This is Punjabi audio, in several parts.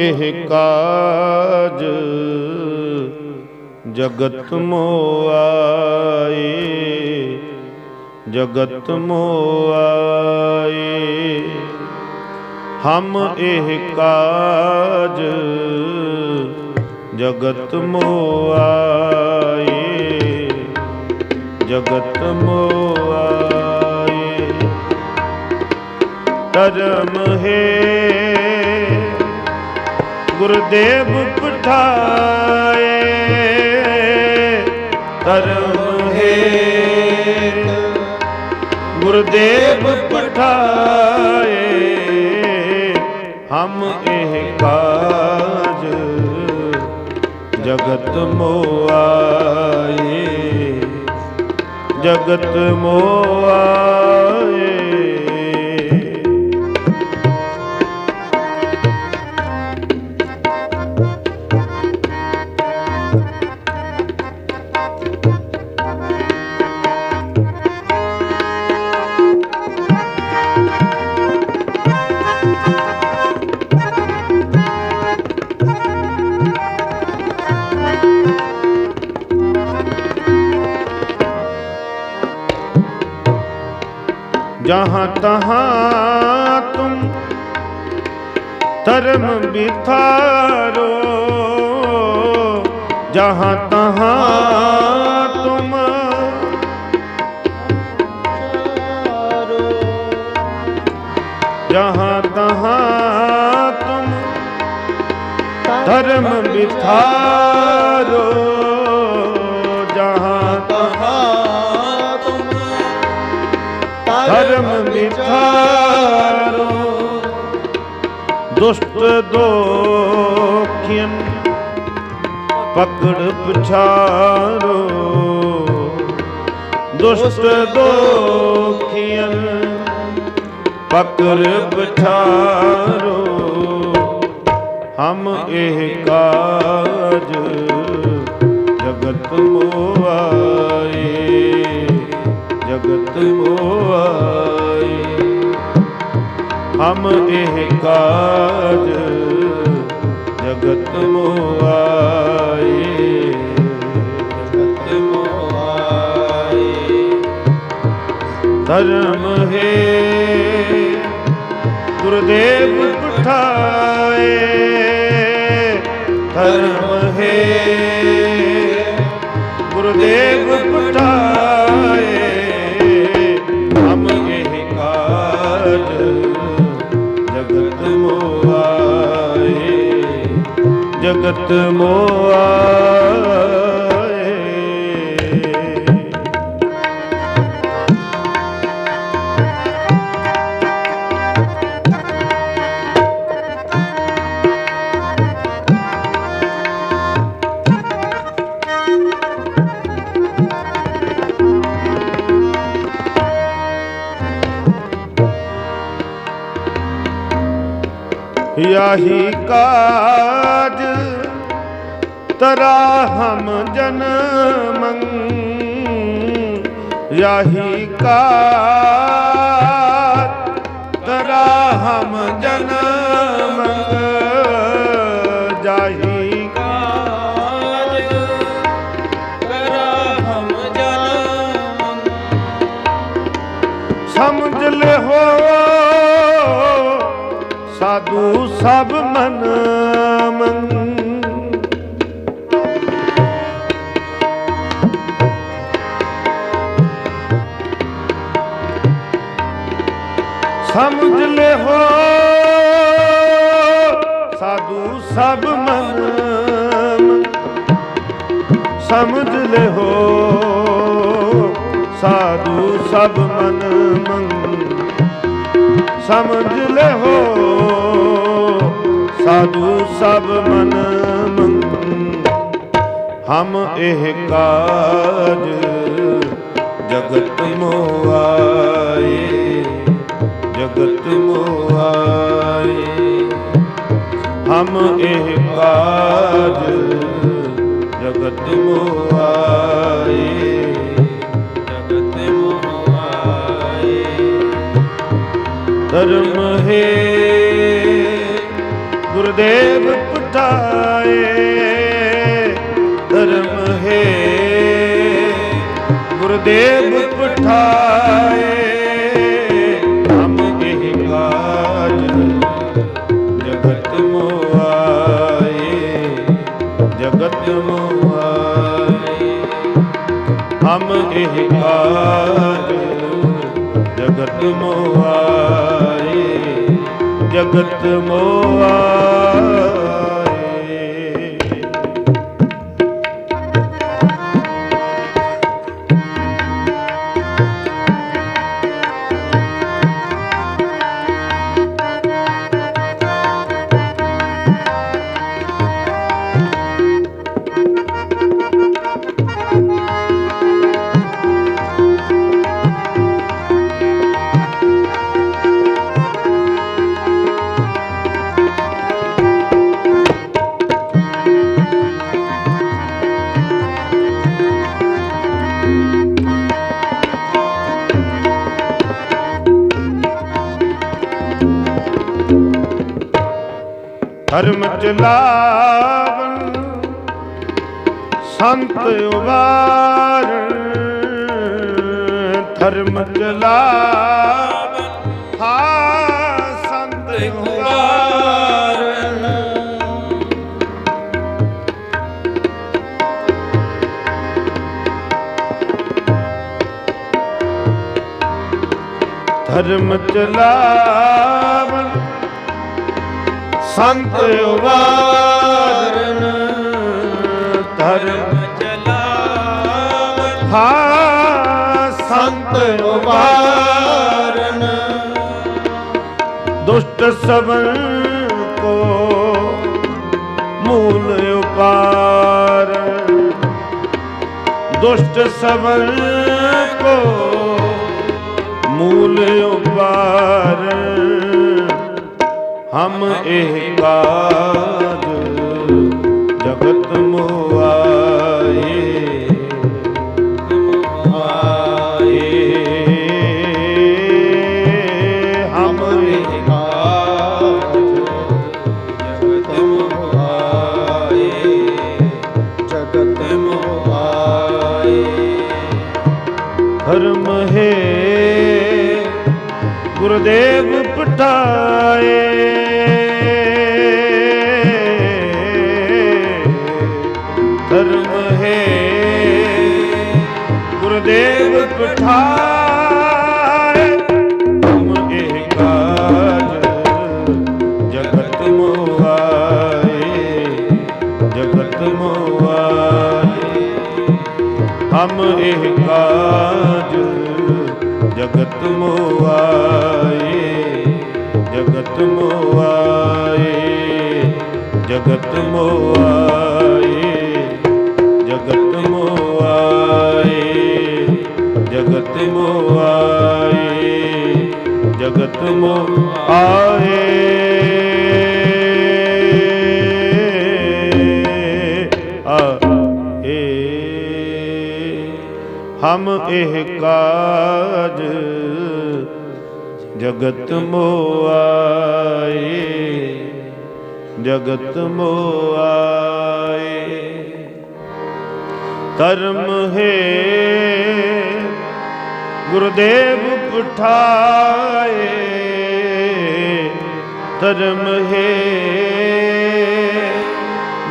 ਇਹ ਕਾਜ ਜਗਤ ਮੋਆਏ ਜਗਤ ਮੋਆਏ ਹਮ ਇਹ ਕਾਜ ਜਗਤ ਮੋਆਏ ਜਗਤ ਮੋਆਏ ਕਰਮ ਹੈ ਗੁਰਦੇਵ ਪਠਾਏ ਧਰਮ ਹੈ ਗੁਰਦੇਵ ਪਠਾਏ ਹਮ ਇਹ ਕਾਜ ਜਗਤ ਮੋਆਏ ਜਗਤ ਮੋਆ जहाँ तहाँ तुम धर्म बिथारो जहाँ तहाँ तुम जहाँ तहाँ तुम धर्म बिथारो ਦੁਸ਼ਟ ਦੋਖਿਨ ਪਕੜ ਪਛਾਰੋ ਦੁਸ਼ਟ ਦੋਖਿਨ ਪਕੜ ਪਛਾਰੋ ਹਮ ਇਹ ਕਾਜ ਜਗਤ ਮੋਆਏ ਜਗਤ ਮੋਆ ਹਮ ਇਹ ਕਾਜ ਜਗਤ ਮੋਆਏ। ਜਗਤ ਮੋਆਏ। ਧਰਮ ਹੈ ਜਗਤ ਮੋਆਏ ਜਗਤ ਮੋਆ ਯਹੀ ਕਾਜ ਤਰਾ ਹਮ ਜਨਮੰ ਯਹੀ ਕਾਜ ਤਰਾ ਹਮ ਜਨਮੰ ਸਭ ਮਨ ਮਨ। ਸਮਝ ਲਿਓ ਸਾਧੂ ਸਭ ਮਨ ਮਨ। ਸਮਝ ਲਿਓ ਸਾਧੂ ਸਭ ਮਨ ਮੰਗ ਸਮਝ ਲਿਓ ਸਾਧੂ ਸਭ ਮਨ ਹਮ ਇਹ ਕਾਜ ਜਗਤ ਮੋਆਏ ਜਗਤ ਮੋਆਏ। ਹਮ ਇਹ ਕਾਜ ਜਗਤ ਮੋਆਏ ਜਗਤ ਮੋਆਏ। ਧਰਮ ਹੈ ਗੁਰਦੇਵ ਪਠਾਏ, ਧਰਮ ਹੈ। ਗੁਰਦੇਵ ਪਠਾਏ, ਹਮ ਇਹ ਕਾਜ ਜਗਤ ਮੋਆਏ ਜਗਤ ਮੋਆਏ। ਹਮ ਇਹ ਕਾਜ ਜਗਤ ਮੋਆਏ ਜਗਤ ਮੋਆਏ। ਧਰਮ ਚਲਾਵਨ ਸੰਤ ਉਵਾਰਨ ਧਰਮ ਚਲਾਵਨ ਹਾ ਸੰਤ ਉਵਾਰਨ ਧਰਮ ਚਲਾਵਨ ਸੰਤ ਉਵਾਰਨ ਧਰਮ ਚਲਾਵਨ ਹਾ, ਸੰਤ ਉਵਾਰਨ ਦੁਸ਼ਟ ਸਵਨ ਕੋ ਮੂਲ ਉਪਾਰ। ਦੁਸ਼ਟ ਸਵਨ ਕੋ ਹਮ ਇਹ ਕਾਜ ਜਗਤ ਮੁਆਏ। ਆਏ ਹਮ ਇਹ ਕਾਜ ਜਗਤ ਮੋਹਾਏ ਜਗਤ ਮੋਹਾਏ ਧਰਮ ਹੈ। ਗੁਰਦੇਵ ਪਟਾਏ ਜਗਤ ਮੋਆਏ ਹਮ ਇਹ ਕਾਜ ਜਗਤ ਮੋਆਏ ਜਗਤ ਮੋਆਏ ਜਗਤ ਮੋਆਏ ਜਗਤ ਇਹ ਕਾਜ ਜਗਤ ਮੋਆਏ ਜਗਤ ਮੋਆਏ ਧਰਮ ਹੈ ਗੁਰਦੇਵ ਪਠਾਏ ਧਰਮ ਹੈ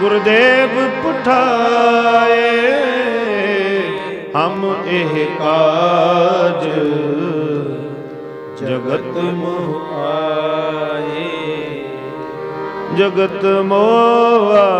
ਗੁਰਦੇਵ ਪਠਾਏ ਹਮ ਇਹ ਕਾਜ ਜਗਤ ਆਏ। ਜਗਤ ਮੋਆਏ